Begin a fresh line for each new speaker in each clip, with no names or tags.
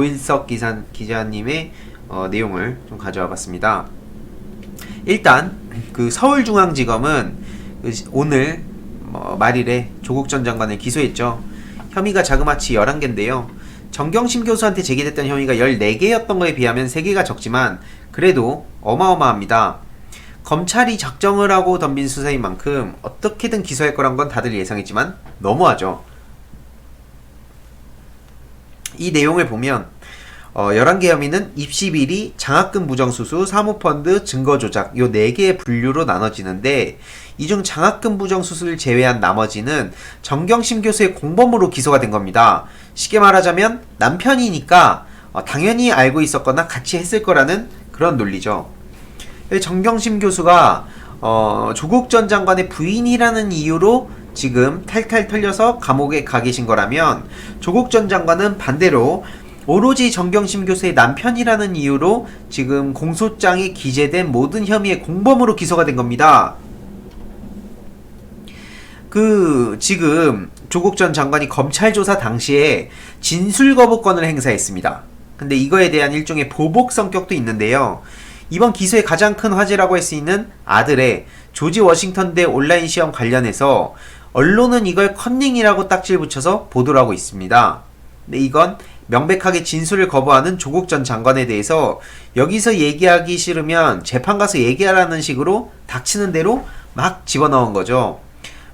고일석 기사, 기자님의 어, 내용을 좀 가져와 봤습니다. 일단 그 서울중앙지검은 그 시- 오늘 뭐 말일에 조국 전 장관을 기소했죠. 혐의가 자그마치 11개인데요. 정경심 교수한테 제기됐던 혐의가 14개였던 거에 비하면 3개가 적지만 그래도 어마어마합니다. 검찰이 작정을 하고 덤빈 수사인 만큼 어떻게든 기소할 거란 건 다들 예상했지만 너무하죠. 이 내용을 보면 어, 11개 혐의는 입시 비리, 장학금 부정수수, 사모펀드, 증거 조작 요 4개의 분류로 나눠지는데 이 중 장학금 부정수수를 제외한 나머지는 정경심 교수의 공범으로 기소가 된 겁니다. 쉽게 말하자면 남편이니까 어, 당연히 알고 있었거나 같이 했을 거라는 그런 논리죠. 정경심 교수가 어, 조국 전 장관의 부인이라는 이유로 지금 탈탈 털려서 감옥에 가 계신 거라면 조국 전 장관은 반대로 오로지 정경심 교수의 남편이라는 이유로 지금 공소장에 기재된 모든 혐의의 공범으로 기소가 된 겁니다. 그 지금 조국 전 장관이 검찰 조사 당시에 진술 거부권을 행사했습니다. 근데 이거에 대한 일종의 보복 성격도 있는데요. 이번 기소의 가장 큰 화제라고 할 수 있는 아들의 조지 워싱턴 대 온라인 시험 관련해서 언론은 이걸 컨닝이라고 딱지를 붙여서 보도를 하고 있습니다. 근데 이건 명백하게 진술을 거부하는 조국 전 장관에 대해서 여기서 얘기하기 싫으면 재판 가서 얘기하라는 식으로 닥치는 대로 막 집어넣은 거죠.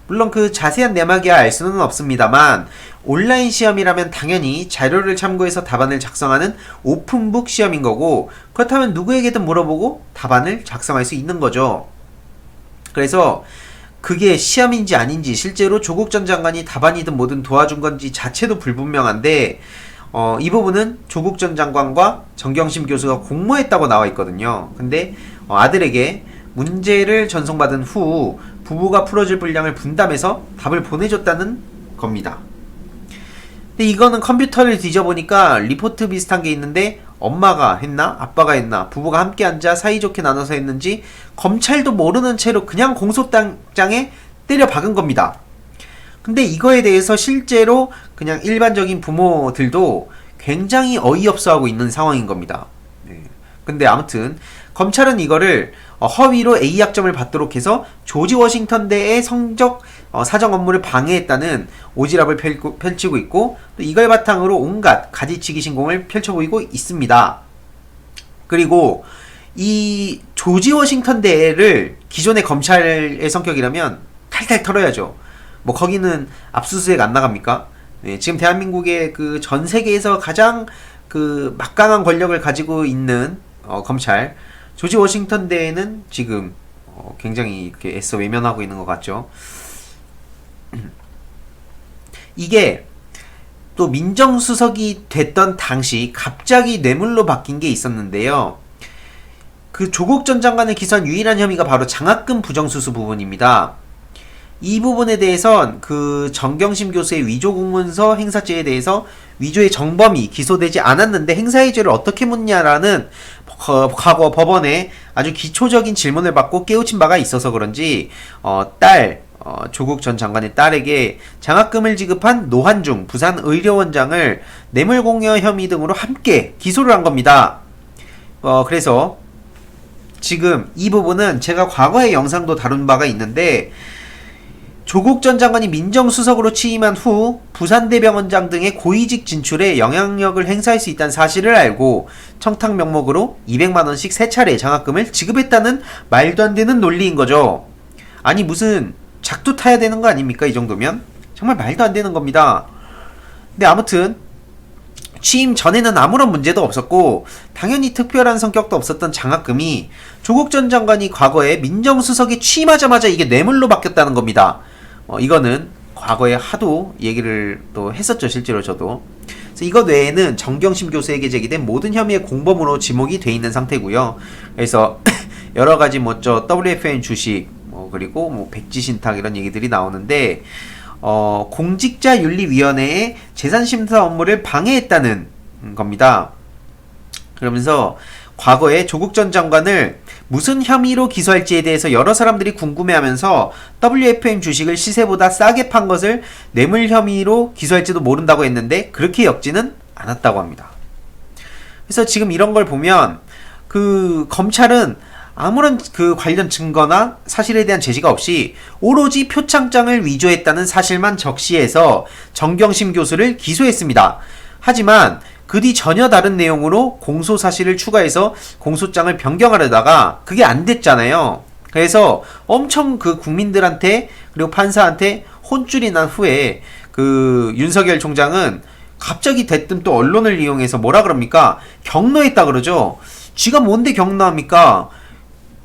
물론 그 자세한 내막이야 알 수는 없습니다만 온라인 시험이라면 당연히 자료를 참고해서 답안을 작성하는 오픈북 시험인 거고 그렇다면 누구에게든 물어보고 답안을 작성할 수 있는 거죠. 그래서 그게 시험인지 아닌지 실제로 조국 전 장관이 답안이든 뭐든 도와준 건지 자체도 불분명한데 어, 이 부분은 조국 전 장관과 정경심 교수가 공모했다고 나와 있거든요. 근데 어, 아들에게 문제를 전송받은 후 부부가 풀어줄 분량을 분담해서 답을 보내줬다는 겁니다. 근데 이거는 컴퓨터를 뒤져보니까 리포트 비슷한 게 있는데 엄마가 했나 아빠가 했나 부부가 함께 앉아 사이좋게 나눠서 했는지 검찰도 모르는 채로 그냥 공소장에 때려 박은 겁니다. 근데 이거에 대해서 실제로 그냥 일반적인 부모들도 굉장히 어이없어 하고 있는 상황인 겁니다. 네. 근데 아무튼 검찰은 이거를 어, 허위로 A 학점을 받도록 해서 조지 워싱턴 대의 성적 어, 사정 업무를 방해했다는 오지랖을 펼치고 있고 또 이걸 바탕으로 온갖 가지치기 신공을 펼쳐 보이고 있습니다. 그리고 이 조지 워싱턴 대를 기존의 검찰의 성격이라면 탈탈 털어야죠. 뭐 거기는 압수수색 안 나갑니까? 네, 지금 대한민국의 그 전 세계에서 가장 그 막강한 권력을 가지고 있는 어, 검찰 조지 워싱턴 대는 지금 어, 굉장히 이렇게 애써 외면하고 있는 것 같죠. 이게 또 민정수석이 됐던 당시 갑자기 뇌물로 바뀐 게 있었는데요. 그 조국 전 장관을 기소한 유일한 혐의가 바로 장학금 부정수수 부분입니다. 이 부분에 대해선 그 정경심 교수의 위조 공문서 행사죄에 대해서 위조의 정범이 기소되지 않았는데 행사의 죄를 어떻게 묻냐라는 거- 과거 법원에 아주 기초적인 질문을 받고 깨우친 바가 있어서 그런지 어, 딸 어, 조국 전 장관의 딸에게 장학금을 지급한 노한중 부산 의료원장을 뇌물공여 혐의 등으로 함께 기소를 한 겁니다. 어, 그래서 지금 이 부분은 제가 과거의 영상도 다룬 바가 있는데 조국 전 장관이 민정수석으로 취임한 후 부산대병원장 등의 고위직 진출에 영향력을 행사할 수 있다는 사실을 알고 청탁 명목으로 200만 원씩 세 차례 장학금을 지급했다는 말도 안 되는 논리인 거죠. 아니 무슨 작두 타야 되는 거 아닙니까 이 정도면 정말 말도 안 되는 겁니다. 근데 아무튼 취임 전에는 아무런 문제도 없었고 당연히 특별한 성격도 없었던 장학금이 조국 전 장관이 과거에 민정수석에 취임하자마자 이게 뇌물로 바뀌었다는 겁니다. 어, 이거는 과거에 하도 얘기를 또 했었죠 실제로 저도. 그래서 이것 외에는 정경심 교수에게 제기된 모든 혐의의 공범으로 지목이 돼 있는 상태고요. 그래서 여러 가지 뭐저 WFN 주식 뭐 그리고 뭐 백지 신탁 이런 얘기들이 나오는데 어, 공직자윤리위원회의 재산심사 업무를 방해했다는 겁니다. 그러면서 과거에 조국 전 장관을 무슨 혐의로 기소할지에 대해서 여러 사람들이 궁금해하면서 WFM 주식을 시세보다 싸게 판 것을 뇌물 혐의로 기소할지도 모른다고 했는데 그렇게 엮지는 않았다고 합니다. 그래서 지금 이런 걸 보면 그 검찰은 아무런 그 관련 증거나 사실에 대한 제시가 없이 오로지 표창장을 위조했다는 사실만 적시해서 정경심 교수를 기소했습니다. 하지만 그 뒤 전혀 다른 내용으로 공소 사실을 추가해서 공소장을 변경하려다가 그게 안 됐잖아요. 그래서 엄청 그 국민들한테 그리고 판사한테 혼쭐이 난 후에 그 윤석열 총장은 갑자기 대뜸 또 언론을 이용해서 뭐라 그럽니까? 경로했다 그러죠. 쥐가 뭔데 경로합니까?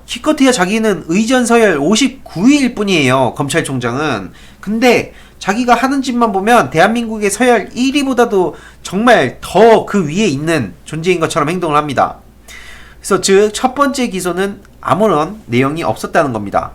기껏해야 자기는 의전 서열 59위일 뿐이에요. 검찰총장은. 근데 자기가 하는 짓만 보면 대한민국의 서열 1위보다도 정말 더 그 위에 있는 존재인 것처럼 행동을 합니다. 그래서 즉 첫 번째 기소는 아무런 내용이 없었다는 겁니다.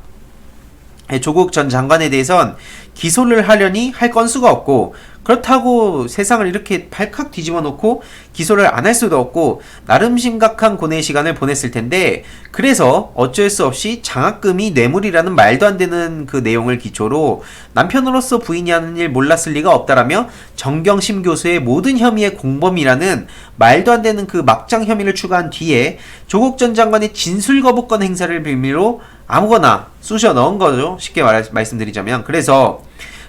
예, 조국 전 장관에 대해선 기소를 하려니 할 건수가 없고 그렇다고 세상을 이렇게 발칵 뒤집어 놓고 기소를 안 할 수도 없고 나름 심각한 고뇌의 시간을 보냈을 텐데 그래서 어쩔 수 없이 장학금이 뇌물이라는 말도 안 되는 그 내용을 기초로 남편으로서 부인이 하는 일 몰랐을 리가 없다라며 정경심 교수의 모든 혐의의 공범이라는 말도 안 되는 그 막장 혐의를 추가한 뒤에 조국 전 장관의 진술 거부권 행사를 빌미로 아무거나 쑤셔 넣은 거죠. 쉽게 말, 말씀드리자면. 그래서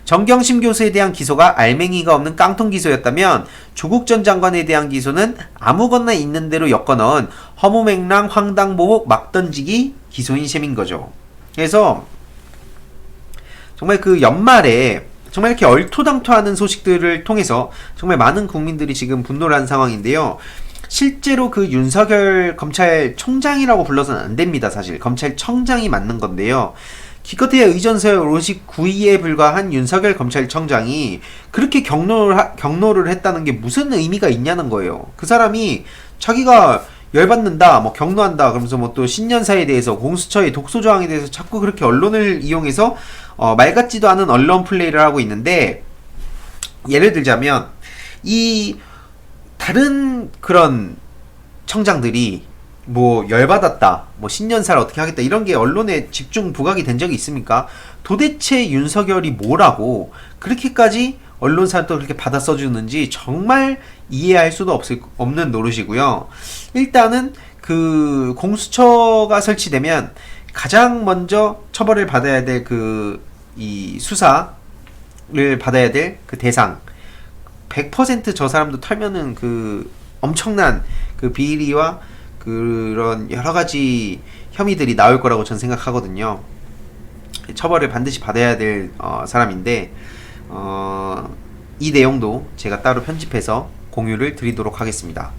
정경심 교수에 대한 기소가 알맹이가 없는 깡통 기소였다면 조국 전 장관에 대한 기소는 아무거나 있는 대로 엮어넣은 허무맹랑 황당보복 막 던지기 기소인 셈인 거죠. 그래서 정말 그 연말에 정말 이렇게 얼토당토하는 소식들을 통해서 정말 많은 국민들이 지금 분노를 한 상황인데요. 실제로 그 윤석열 검찰총장이라고 불러서는 안 됩니다, 사실. 검찰청장이 맞는 건데요. 기껏해야 의전서열 59위에 불과한 윤석열 검찰청장이 그렇게 경로를, 하- 경로를 했다는 게 무슨 의미가 있냐는 거예요. 그 사람이 자기가 열받는다, 뭐 경로한다, 그러면서 뭐 또 신년사에 대해서 공수처의 독소조항에 대해서 자꾸 그렇게 언론을 이용해서 어, 말 같지도 않은 언론 플레이를 하고 있는데 예를 들자면 이 다른 그런 청장들이 뭐 열받았다, 뭐 신년사를 어떻게 하겠다 이런 게 언론에 집중 부각이 된 적이 있습니까? 도대체 윤석열이 뭐라고 그렇게까지 언론사를 또 그렇게 받아 써주는지 정말 이해할 수도 없을, 없는 노릇이고요. 일단은 그 공수처가 설치되면 가장 먼저 처벌을 받아야 될 그 이 수사를 받아야 될 그 대상 100%저 사람도 털면은 그 엄청난 그 비리와 그런 여러 가지 혐의들이 나올 거라고 전 생각하거든요. 처벌을 반드시 받아야 될 어, 사람인데 어, 이 내용도 제가 따로 편집해서 공유를 드리도록 하겠습니다.